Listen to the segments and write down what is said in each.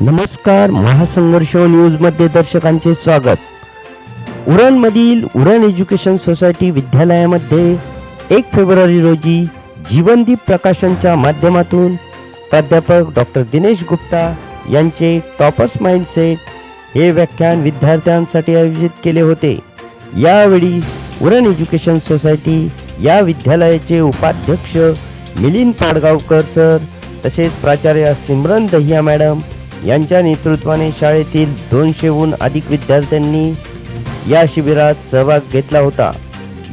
नमस्कार महासंघर्ष न्यूजमध्ये दर्शकांचे स्वागत. उरणमधील उरण एज्युकेशन सोसायटी विद्यालयामध्ये एक फेब्रुवारी रोजी जीवनदीप प्रकाशनच्या माध्यमातून प्राध्यापक डॉक्टर दिनेश गुप्ता यांचे टॉपर्स माइंडसेट हे व्याख्यान विद्यार्थ्यांसाठी आयोजित केले होते. यावेळी उरण एज्युकेशन सोसायटी या विद्यालयाचे उपाध्यक्ष मिलिंद पाडगावकर सर तसेच प्राचार्य सिमरन दहिया मॅडम यांच्या नेतृत्वाने शाळेतील दोनशेहून अधिक विद्यार्थ्यांनी या शिबिरात सहभाग घेतला होता.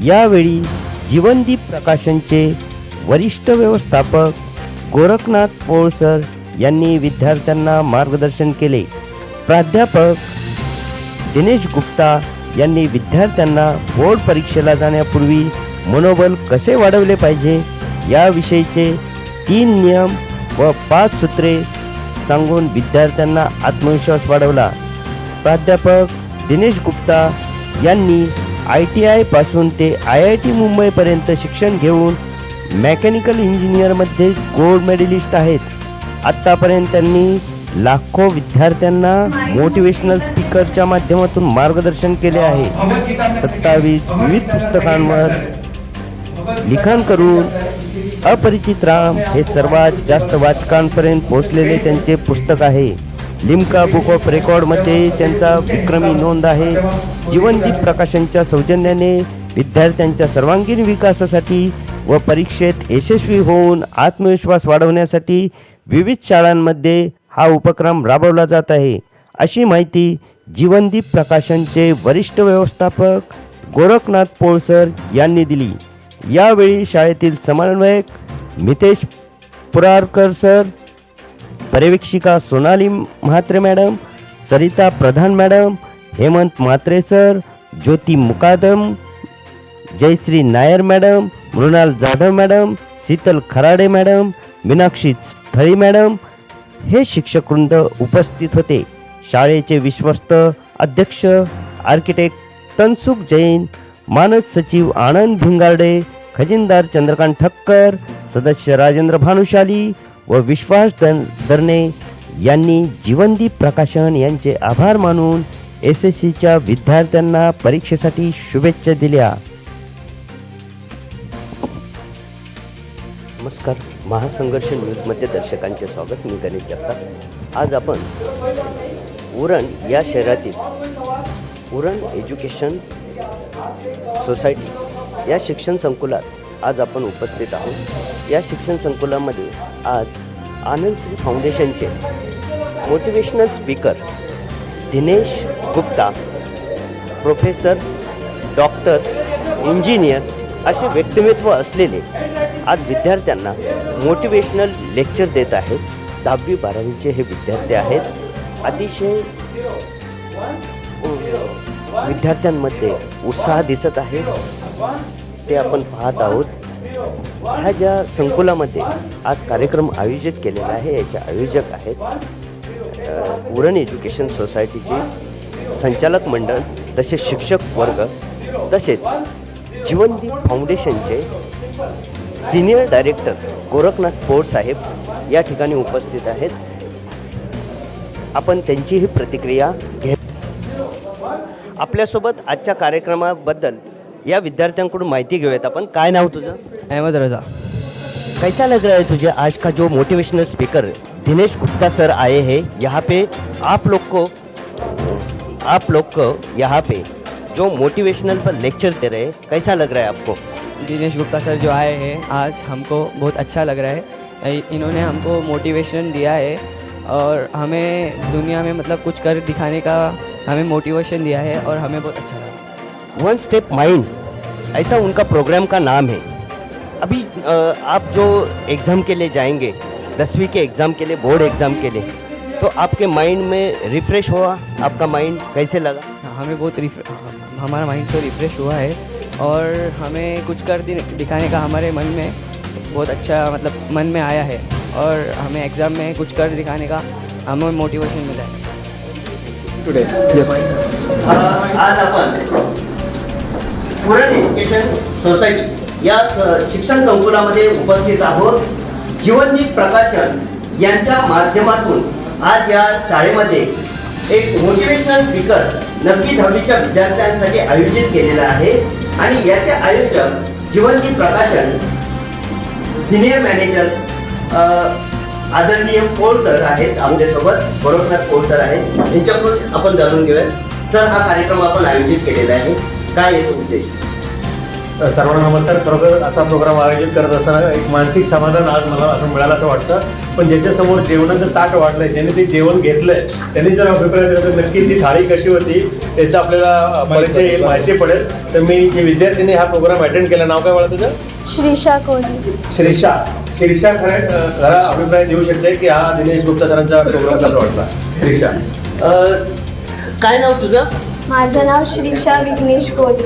यावेळी जीवनदीप प्रकाशनचे वरिष्ठ व्यवस्थापक गोरखनाथ पोळसर यांनी विद्यार्थ्यांना मार्गदर्शन केले. प्राध्यापक दिनेश गुप्ता यांनी विद्यार्थ्यांना बोर्ड परीक्षेला जाण्यापूर्वी मनोबल कसे वाढवले पाहिजे याविषयीचे तीन नियम व पाच सूत्रे सांगून विद्यार्थ्यांना आत्मविश्वास वाढवला. प्राध्यापक दिनेश गुप्ता यांनी आय टी आयपासून ते आय आय टी मुंबईपर्यंत शिक्षण घेऊन मेकॅनिकल इंजिनियरमध्ये गोल्ड मेडलिस्ट आहेत. आत्तापर्यंत त्यांनी लाखो विद्यार्थ्यांना मोटिवेशनल स्पीकरच्या माध्यमातून मार्गदर्शन केले आहे. सत्तावीस विविध पुस्तकांवर लिखाण करून अपरिचित राम हे सर्वात जास्त वाचकांपर्यंत पोहोचलेले त्यांचे पुस्तक आहे. लिमका बुक ऑफ रेकॉर्डमध्ये त्यांचा विक्रमी नोंद आहे. जीवनदीप प्रकाशनच्या सौजन्याने विद्यार्थ्यांच्या सर्वांगीण विकासासाठी व परीक्षेत यशस्वी होऊन आत्मविश्वास वाढवण्यासाठी विविध शाळांमध्ये हा उपक्रम राबवला जात आहे. अशी माहिती जीवनदीप प्रकाशनचे वरिष्ठ व्यवस्थापक गोरखनाथ पोळसर यांनी दिली. यावेळी शाळेतील समन्वयक Mitesh Purarkar sir पर्यवेक्षिका Sonali Mhatre madam Sarita Pradhan madam Hemant Mhatre sir Jyoti Mukadam Jayashree Nair madam Mrunal Jadhav madam Sheetal Kharade madam Meenakshi Sthali madam हे शिक्षकवृंद उपस्थित होते. शाळेचे विश्वस्त अध्यक्ष आर्किटेक्ट तनसुख जैन मानद सचिव आनंद भिंगारडे खजिनदार चंद्रकांत ठक्कर सदस्य राजेंद्र भानुशाली व विश्वास दन दरणे यांनी जीवनदीप प्रकाशन यांचे आभार मानून एस एस सीच्या विद्यार्थ्यांना परीक्षेसाठी शुभेच्छा दिल्या. नमस्कार. महासंघर्ष न्यूजमध्ये दर्शकांचे स्वागत. मी गणेश जगताप. आज आपण उरण या शहरातील उरण एज्युकेशन सोसायटी. या शिक्षण संकुलात आज आपण उपस्थित आहोत. या शिक्षण संकुलामध्ये आज आनंदश्री फाउंडेशनचे motivational speaker Dinesh Gupta professor doctor engineer असे व्यक्तिमत्व असलेले आज विद्यार्थ्यांना मोटिवेशनल लेक्चर देत आहेत. दहावी बारावीचे हे विद्यार्थी आहेत. अतिशय विद्यार्थ्यांमध्ये उत्साह दिसत आहे. ते आपण पाहत आहोत. ह्या ज्या संकुलामध्ये आज कार्यक्रम आयोजित केलेला आहे याचे आयोजक आहेत उरण एज्युकेशन सोसायटीचे संचालक मंडळ तसेच शिक्षक वर्ग तसेच जीवनदीप फाउंडेशनचे सिनियर डायरेक्टर गोरखनाथ पोळ साहेब या ठिकाणी उपस्थित आहेत. आपण त्यांचीही प्रतिक्रिया घे आपल्यासोबत आजच्या कार्यक्रमाबद्दल या विद्यार्थ्यांकडून माहिती घेऊयात आपण. काय नाव तुझं? अहमद रज़ा. कैसा लग रहा है तुझे आज का जो motivational speaker Dinesh Gupta sir आए हैं? यहाँ पे आप लोग को आप लोग को यहाँ पे जो मोटिवेशनल पर लेक्चर दे रहे हैं कैसा लग रहा है आपको? दिनेश गुप्ता सर जो आए हैं आज हमको बहुत अच्छा लग रहा है। इन्होंने हमको मोटिवेशन दिया है और हमें दुनिया में मतलब कुछ कर दिखाने का हमें मोटिवेशन दिया है और हमें बहुत अच्छा लगा। वन स्टेप माइंड ऐसा उनका प्रोग्राम का नाम है। अभी आप जो एग्ज़ाम के लिए जाएँगे दसवीं के एग्ज़ाम के लिए बोर्ड एग्ज़ाम के लिए तो आपके माइंड में रिफ्रेश हुआ? आपका माइंड कैसे लगा? हाँ, हमें बहुत हमारा माइंड तो रिफ्रेश हुआ है और हमें कुछ कर दिखाने का हमारे मन में बहुत अच्छा मतलब मन में आया है और हमें एग्ज़ाम में कुछ कर दिखाने का हमें मोटिवेशन मिला है। टुडे येस आज आपण पुरण एज्युकेशन सोसायटी या शिक्षण संकुलामध्ये उपस्थित आहोत. जीवनदीप प्रकाशन यांच्या माध्यमातून आज या शाळेमध्ये एक मोटिवेशनल स्पीकर नववी दहावीच्या विद्यार्थ्यांसाठी आयोजित केलेला आहे. आणि याचे आयोजक जीवनदीप प्रकाशन सिनियर मॅनेजर आदरणीय पोळ सर आहेत आपल्यासोबत गोरखनाथ पोळ सर आहेत. यांच्याकडून आपण जाणून घेऊयात. सर हा कार्यक्रम आपण आयोजित केलेला आहे. काय येतो उद्देश? सर्वांना नमस्कार. खरोखर असा प्रोग्राम आयोजित करत असताना एक मानसिक समाधान आज मला असं मिळालं असं वाटतं. पण ज्याच्यासमोर जेवणाचं ताट वाढलंय ज्यांनी ते जेवण घेतलंय त्यांनी जर अभिप्राय दिला तर नक्की ती थाळी कशी होती याचा आपल्याला परिचय येईल माहिती पडेल. तर मी जे विद्यार्थ्यांनी हा प्रोग्राम अटेंड केला. नाव काय मला तुझं? श्रीषा कोहली श्रीषा. श्रीषा खरे खरा अभिप्राय देऊ शकते की हा दिनेश गुप्ता सरांचा प्रोग्राम कसा वाटला? श्रीषा. काय नाव तुझं? माझं नाव श्रीषा विघ्नेश कोहली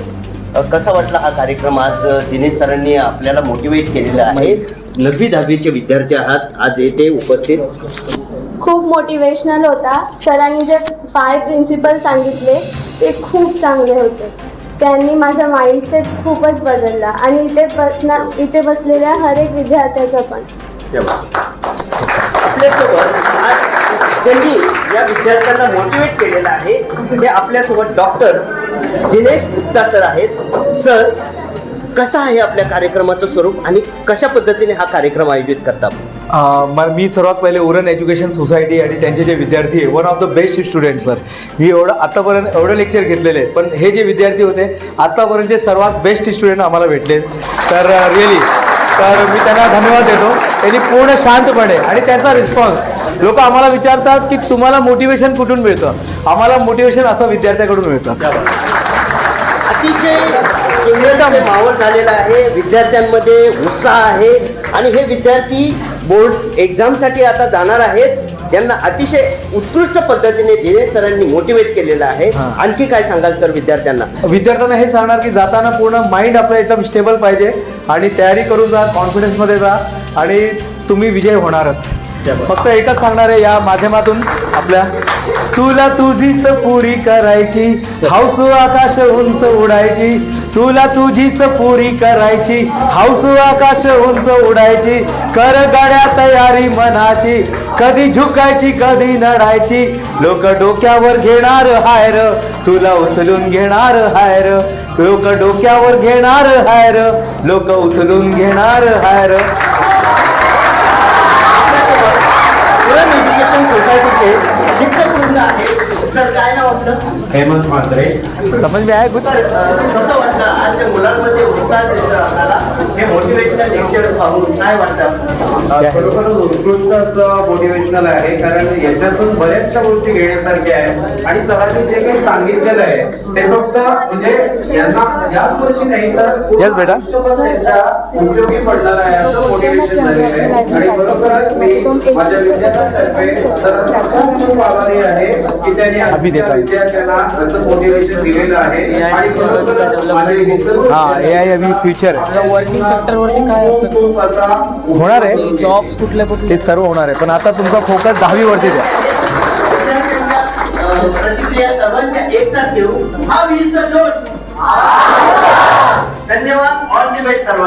कसा वाटला हा कार्यक्रम? आज दिनेश सरांनी आपल्याला मोटिवेट केलेला आहे. नववी दहावीचे विद्यार्थी आहात. आज येथे उपस्थित. खूप मोटिवेशनल होता. सरांनी जे फाय प्रिन्सिपल सांगितले ते खूप चांगले होते. त्यांनी माझा माइंडसेट खूपच बदलला. आणि इथे बसणार इथे बसलेल्या हर एक विद्यार्थ्याचा पण. आपल्यासोबत आज ज्यांनी या विद्यार्थ्यांना मोटिवेट केलेलं आहे ते आपल्यासोबत डॉक्टर दिनेश गुप्ता सर आहेत. सर कसं आहे आपल्या कार्यक्रमाचं स्वरूप आणि कशा पद्धतीने हा कार्यक्रम आयोजित करतात? मग मी सर्वात पहिले उरण एज्युकेशन सोसायटी आणि त्यांचे जे विद्यार्थी आहे one of the best student sir मी एवढं आत्तापर्यंत एवढं लेक्चर घेतलेले आहे. पण हे जे विद्यार्थी होते आत्तापर्यंतचे सर्वात बेस्ट स्टुडंट आम्हाला भेटले. तर uh, रिअली तर मी त्यांना धन्यवाद देतो. त्यांनी पूर्ण शांतपणे आणि त्यांचा रिस्पॉन्स लोक आम्हाला विचारतात की तुम्हाला मोटिवेशन कुठून मिळतं? आम्हाला मोटिवेशन असं विद्यार्थ्याकडून मिळतं. अतिशय माहोल झालेला आहे. विद्यार्थ्यांमध्ये उत्साह आहे. आणि हे विद्यार्थी बोर्ड एक्झामसाठी आता जाणार आहेत. त्यांना अतिशय उत्कृष्ट पद्धतीने दिनेश सरांनी मोटिवेट केलेलं आहे. आणखी काय सांगाल सर विद्यार्थ्यांना? विद्यार्थ्यांना हे सांगणार की जाताना पूर्ण माइंड आपलं एकदम स्टेबल पाहिजे. आणि तयारी करून जा कॉन्फिडन्समध्ये जा. आणि तुम्ही विजय होणारच. फक्त एकच सांगणार आहे या माध्यमातून आपल्या तुला तुझीच पुरी करायची हाऊस आकाश उंच उडायची. तुला तुझीच पुरी करायची हाऊस आकाश उंच उडायची. कर गाड्या तयारी मनाची कधी झुकायची कधी नडायची. लोक डोक्यावर घेणार हायर तुला उचलून घेणार हायर. लोक डोक्यावर घेणार हायर लोक उचलून घेणार हायर पुरण एज्युकेशन सोसायटीचे शिक्षक वृंद आहे सर काय नाव आपलं? हेमंत म्हात्रे. समज में सर अ, कसं वाटलं आज त्या मुलांमध्ये उत्साह हे मोटिवेशनल लेक्चर पाहून काय वाटतं खरोखरच उत्कृष्ट मोटिवेशनल आहे कारण याच्यातून बऱ्याचशा गोष्टी घेण्यासारख्या आहेत. आणि सरांनी जे काही सांगितलेलं आहे ते फक्त म्हणजे यांना याच वर्षी नाही तर बेटा. उपयोगी पडणार आहे असं मोटिवेशन झालेलं आहे. आणि खरोखरच मी माझ्या विद्यार्थ्यांतर्फे सरांचा खूप खूप आभारी आहे की त्यांनी. विद्यार्थ्यांना असं मोटिवेशन दिलेलं आहे. आणि खरोखरच माझे हे सर्व हा ए आय अभी फ्युचर आहे. वर्किंग सेक्टरवरती काय खूप खूप असा होणार आहे. जॉब्स कुठल्या कुठल्या? ते सर्व होणार आहे. पण आता तुमचा फोकस दहावीवरती द्या. विद्यार्थ्यांच्या अ, प्रतिक्रिया सर्वांच्या एक साथ घेऊ हा वीज जोड. धन्यवाद. ऑल दी बेस्ट सर्वांना.